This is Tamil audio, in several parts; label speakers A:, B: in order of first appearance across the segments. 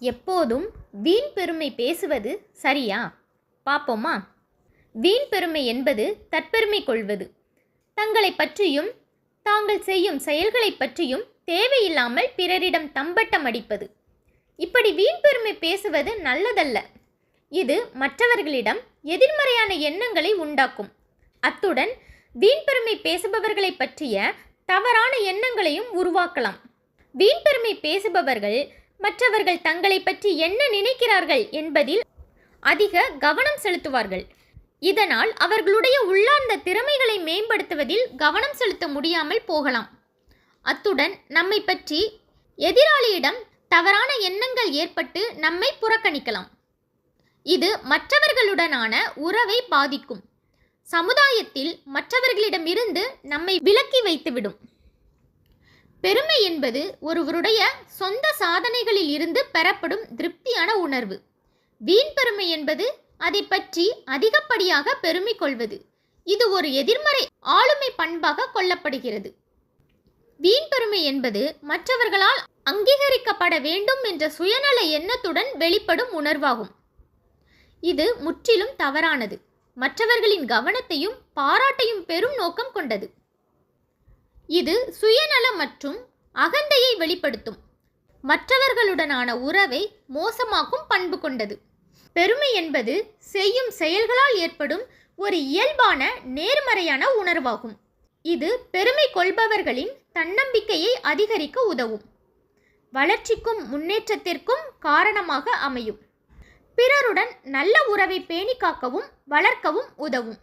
A: எப்போதும் வீண் பெருமை பேசுவது சரியா? பார்ப்போமா? வீண் பெருமை என்பது தற்பெருமை கொள்வது. தங்களை பற்றியும் தாங்கள் செய்யும் செயல்களைப் பற்றியும் தேவையில்லாமல் பிறரிடம் தம்பட்டம் அடிப்பது. இப்படி வீண் பெருமை பேசுவது நல்லதல்ல. இது மற்றவர்களிடம் எதிர்மறையான எண்ணங்களை உண்டாக்கும். அத்துடன் வீண் பெருமை பேசுபவர்களை பற்றிய தவறான எண்ணங்களையும் உருவாக்கலாம். வீண் பெருமை பேசுபவர்கள் மற்றவர்கள் தங்களை பற்றி என்ன நினைக்கிறார்கள் என்பதில் அதிக கவனம் செலுத்துவார்கள். இதனால் அவர்களுடைய உள்ளார்ந்த திறமைகளை மேம்படுத்துவதில் கவனம் செலுத்த முடியாமல் போகலாம். அத்துடன் நம்மை பற்றி எதிராளியிடம் தவறான எண்ணங்கள் ஏற்பட்டு நம்மை புறக்கணிக்கலாம். இது மற்றவர்களுடனான உறவை பாதிக்கும். சமுதாயத்தில் மற்றவர்களிடமிருந்து நம்மை விலக்கி வைத்துவிடும். பெருமை என்பது ஒருவருடைய சொந்த சாதனைகளில் இருந்து பெறப்படும் திருப்தியான உணர்வு. வீண் பெருமை என்பது அதை பற்றி அதிகப்படியாக பெருமை கொள்வது. இது ஒரு எதிர்மறை ஆளுமை பண்பாக கொள்ளப்படுகிறது. வீண் பெருமை என்பது மற்றவர்களால் அங்கீகரிக்கப்பட வேண்டும் என்ற சுயநல எண்ணத்துடன் வெளிப்படும் உணர்வாகும். இது முற்றிலும் தவறானது. மற்றவர்களின் கவனத்தையும் பாராட்டையும் பெரும் நோக்கம் கொண்டது. இது சுயநலம் மற்றும் அகந்தையை வெளிப்படுத்தும். மற்றவர்களுடனான உறவை மோசமாக்கும் பண்பு கொண்டது. பெருமை என்பது செய்யும் செயல்களால் ஏற்படும் ஒரு இயல்பான நேர்மறையான உணர்வாகும். இது பெருமை கொள்பவர்களின் தன்னம்பிக்கையை அதிகரிக்க உதவும். வளர்ச்சிக்கும் முன்னேற்றத்திற்கும் காரணமாக அமையும். பிறருடன் நல்ல உறவை பேணி காக்கவும் வளர்க்கவும் உதவும்.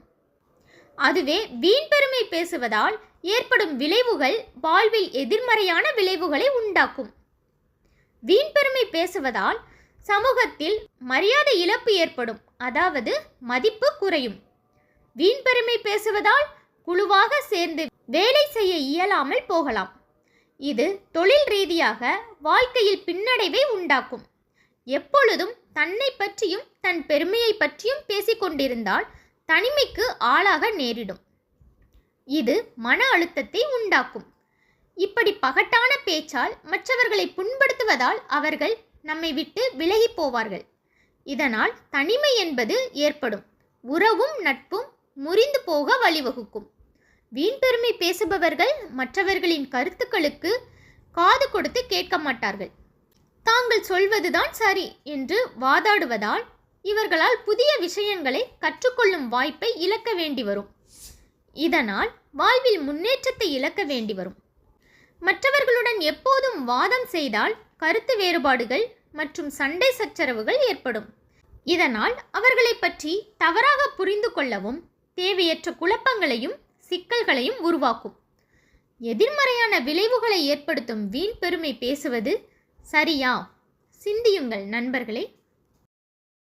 A: அதுவே வீண் பெருமை பேசுவதால் ஏற்படும் விளைவுகள் வாழ்வில் எதிர்மறையான விளைவுகளை உண்டாக்கும். வீண்பெருமை பேசுவதால் சமூகத்தில் மரியாதை இழப்பு ஏற்படும் அதாவது மதிப்பு குறையும். வீண்பெருமை பேசுவதால் குழுவாக சேர்ந்து வேலை செய்ய இயலாமல் போகலாம். இது தொழில் ரீதியாக வாழ்க்கையில் பின்னடைவை உண்டாக்கும். எப்பொழுதும் தன்னை பற்றியும் தன் பெருமையை பற்றியும் பேசிக்கொண்டிருந்தால் தனிமைக்கு ஆளாக நேரிடும். இது மன அழுத்தத்தை உண்டாக்கும். இப்படி பகட்டான பேச்சால் மற்றவர்களை புண்படுத்துவதால் அவர்கள் நம்மை விட்டு விலகி போவார்கள். இதனால் தனிமை என்பது ஏற்படும். உறவும் நட்பும் முறிந்து போக வழிவகுக்கும். வீண்பெருமை பேசுபவர்கள் மற்றவர்களின் கருத்துக்களுக்கு காது கொடுத்து கேட்க மாட்டார்கள். தாங்கள் சொல்வதுதான் சரி என்று வாதாடுவதால் இவர்களால் புதிய விஷயங்களை கற்றுக்கொள்ளும் வாய்ப்பை இழக்க வேண்டி வரும். இதனால் வாழ்வில் முன்னேற்றத்தை இழக்க வேண்டி வரும். மற்றவர்களுடன் எப்போதும் வாதம் செய்தால் கருத்து வேறுபாடுகள் மற்றும் சண்டை சச்சரவுகள் ஏற்படும். இதனால் அவர்களை பற்றி தவறாக புரிந்து கொள்ளவும் தேவையற்ற குழப்பங்களையும் சிக்கல்களையும் உருவாக்கும். எதிர்மறையான விளைவுகளை ஏற்படுத்தும் வீண் பெருமை பேசுவது சரியா? சிந்தியுங்கள் நண்பர்களே.